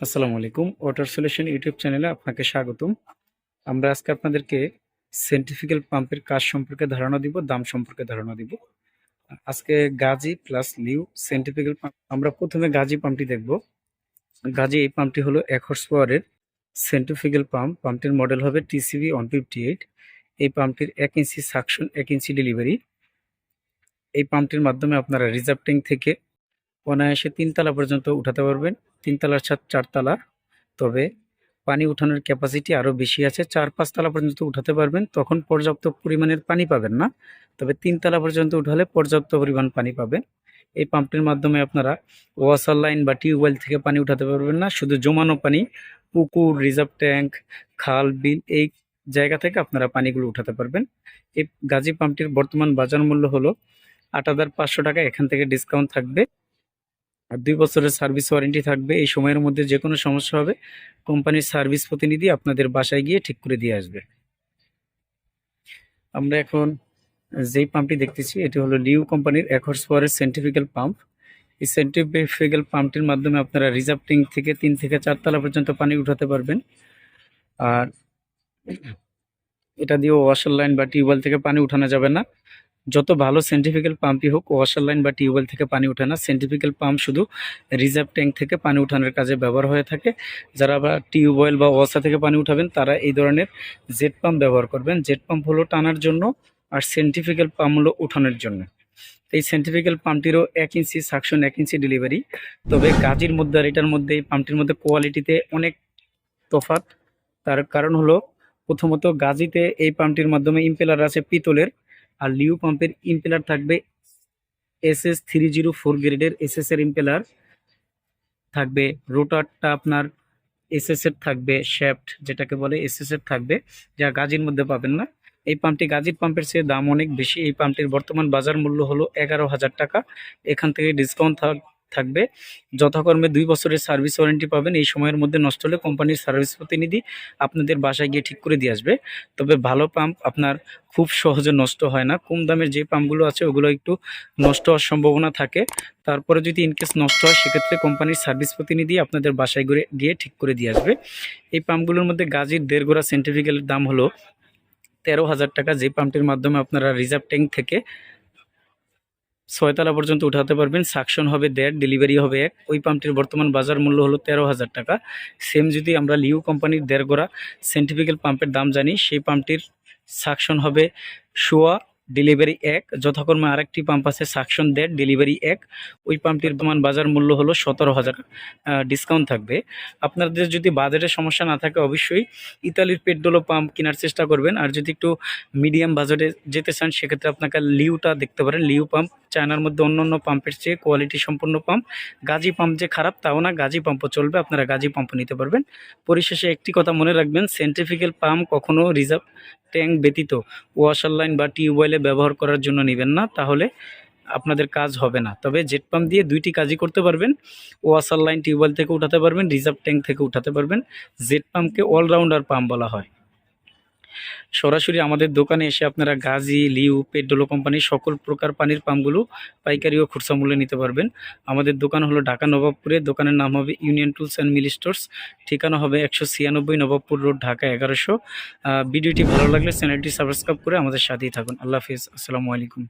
আসসালামু আলাইকুম। Water solution YouTube চ্যানেলে আপনাকে স্বাগতম। আমরা আজকে আপনাদেরকে সেন্টিফিক্যাল পাম্পের কাজ সম্পর্কে ধারণা দিব, দাম সম্পর্কে ধারণা দিব। আজকে গাজি প্লাস লিউ সেন্টিফিক্যাল পাম্প আমরা প্রথমে গাজি পাম্পটি দেখব। গাজি এই পাম্পটি হলো এক হর্স পাওয়ারের সেন্টিফিক্যাল পাম্প পাম্পটির মডেল হবে টিসিবি ওয়ান ফিফটি এইট এই পাম্পটির এক ইঞ্চি সাকশন এক ইঞ্চি ডেলিভারি এই পাম্পটির মাধ্যমে আপনারা রিজার্ভ ট্যাঙ্ক থেকে অনায়াসে তিনতলা পর্যন্ত উঠাতে পারবেন। তিনতলার ছাদ চারতলা। তবে পানি উঠানোর ক্যাপাসিটি আরও বেশি আছে। চার পাঁচতলা পর্যন্ত উঠাতে পারবেন। তখন পর্যাপ্ত পরিমাণের পানি পাবেন না। তবে তিনতলা পর্যন্ত উঠালে পর্যাপ্ত পরিমাণ পানি পাবেন। এই পাম্পটির মাধ্যমে আপনারা ওয়াসার লাইন বা টিউবওয়েল থেকে পানি উঠাতে পারবেন না। শুধু জমানো পানি, পুকুর, রিজার্ভ ট্যাঙ্ক, খাল, বিল এই জায়গা থেকে আপনারা পানিগুলো উঠাতে পারবেন। এই গাজী পাম্পটির বর্তমান বাজার মূল্য হলো আট হাজার পাঁচশো টাকা। এখান থেকে ডিসকাউন্ট থাকবে। আর দুই বছরের সার্ভিস ওয়ারেন্টি থাকবে। এই সময়ের মধ্যে যে কোনো সমস্যা হবে, কোম্পানির সার্ভিস প্রতিনিধি আপনাদের বাসায় গিয়ে ঠিক করে দিয়ে আসবে। আমরা এখন যেই পাম্পটি দেখতেছি, এটি হলো লিউ কোম্পানির এক হর্স পাওয়ারের সেন্টিফিক্যাল পাম্প এই সেন্টিফিক্যাল পাম্পটির মাধ্যমে আপনারা রিজার্ভ ট্যাঙ্ক থেকে তিন থেকে চারতলা পর্যন্ত পানি উঠাতে পারবেন। আর এটা দিয়ে ওয়াশার লাইন বা টিউবওয়েল থেকে পানি উঠানো যাবে না। যত ভালো সেন্টিফিক্যাল পাম্পই হোক ওয়াশার লাইন বা টিউবওয়েল থেকে পানি ওঠে না। সেন্টিফিক্যাল পাম্প শুধু রিজার্ভ ট্যাঙ্ক থেকে পানি উঠানোর কাজে ব্যবহার হয়ে থাকে। যারা বা টিউবওয়েল বা ওয়াসা থেকে পানি উঠাবেন, তারা এই ধরনের জেট পাম্প ব্যবহার করবেন। জেট পাম্প হলো টানার জন্য আর সেন্টিফিক্যাল পাম্প হলো উঠানোর জন্য। এই সেন্টিফিক্যাল পাম্পটিরও এক ইঞ্চি সাকশন এক ইঞ্চি ডেলিভারি তবে গাজির মধ্যে আর এটার মধ্যে, এই পাম্পটির মধ্যে কোয়ালিটিতে অনেক তফাৎ। তার কারণ হলো প্রথমত গাজিতে এই পাম্পটির মাধ্যমে ইম্পেলার আছে পিতলের, আর লিউ পাম্পের ইম্পেলার থাকবে S S three zero four গ্রেডের এস এস এর ইম্পেলার থাকবে, রোটারটা আপনার এস এস এর থাকবে, শ্যাফট যেটাকে বলে এস এস এর থাকবে, যা গাজির মধ্যে পাবেন না। এই পাম্পটি গাজির পাম্পের চেয়ে দাম অনেক বেশি। এই পাম্পটির বর্তমান বাজার মূল্য হলো এগারো হাজার টাকা। এখান থেকে ডিসকাউন্ট থাকবে। যথাকর্মে দুই বছরের সার্ভিস ওয়ারেন্টি পাবেন। এই সময়ের মধ্যে নষ্ট হলে কোম্পানির সার্ভিস প্রতিনিধি আপনাদের বাসায় গিয়ে ঠিক করে দিয়ে আসবে। তবে ভালো পাম্প আপনার খুব সহজে নষ্ট হয় না। কম দামের যে পাম্পগুলো আছে, ওগুলো একটু নষ্ট হওয়ার সম্ভাবনা থাকে। তারপরে যদি ইনকেস নষ্ট হয়, সেক্ষেত্রে কোম্পানির সার্ভিস প্রতিনিধি আপনাদের বাসায় গিয়ে ঠিক করে দিয়ে আসবে। এই পাম্পগুলোর মধ্যে গাজির দেড় গোড়া সেন্টিফিক্যালের দাম হলো তেরো হাজার টাকা। যে পাম্পটির মাধ্যমে আপনারা রিজার্ভ ট্যাঙ্ক থেকে ছয়তলা পর্যন্ত উঠাতে পারবেন, সাকশন হবে দেড়, ডেলিভারি হবে এক। ওই পাম্পটির বর্তমান বাজার মূল্য হলো তেরো হাজার টাকা। সেম যদি আমরা লিউ কোম্পানির দেড় গোড়া সেন্টিফিক্যাল পাম্পের দাম জানি, সেই পাম্পটির সাকশন হবে শোয়া ডেলিভারি এক। যথাক্রমে আরেকটি পাম্প আছে, সাকশন দেড়, ডেলিভারি এক। ওই পাম্পটির বর্তমান বাজার মূল্য হলো সতেরো হাজার ডিসকাউন্ট থাকবে। আপনাদের যদি বাজারের সমস্যা না থাকে, অবশ্যই ইতালির পেট্রোলো পাম্প কেনার চেষ্টা করবেন। আর যদি একটু মিডিয়াম বাজেটে যেতে চান, সেক্ষেত্রে আপনাকে লিউটা দেখতে পারেন। লিউ পাম্প চায়নার মধ্যে অন্য অন্য পাম্পের চেয়ে কোয়ালিটি সম্পন্ন পাম্প গাজি পাম্প যে খারাপ, তাও না, গাজি পাম্পও চলবে, আপনারা গাজি পাম্পও নিতে পারবেন। পরিশেষে একটি কথা মনে রাখবেন সেন্ট্রিফিক্যাল পাম্প কখনও রিজার্ভ ট্যাঙ্ক ব্যতীত ওয়াশার লাইন বা টিউবওয়েলে ব্যবহার করার জন্য নেবেন না, তাহলে আপনাদের কাজ হবে না। তবে জেট পাম্প দিয়ে দুইটি কাজই করতে পারবেন ওয়াশার লাইন টিউবওয়েল থেকে উঠাতে পারবেন রিজার্ভ ট্যাঙ্ক থেকে উঠাতে পারবেন। জেট পাম্পকে অলরাউন্ডার পাম্প বলা হয়। সরাসরি আমাদের দোকানে এসে আপনারা গাজি, লিউ, পেট্রোলো কোম্পানির সকল প্রকার পানির পাম্পগুলো পাইকারি ও খুচরা মূল্যে নিতে পারবেন। আমাদের দোকান হলো ঢাকা নবাবপুরে। দোকানের নাম হবে union tools and mill stores. ঠিকানা হবে একশো ছিয়ানব্বই নবাবপুর রোড, ঢাকা এগারোশো। ভিডিওটি ভালো লাগলে চ্যানেলটি সাবস্ক্রাইব করে আমাদের সাথেই থাকুন। আল্লাহ হাফিজ। আসসালামু আলাইকুম।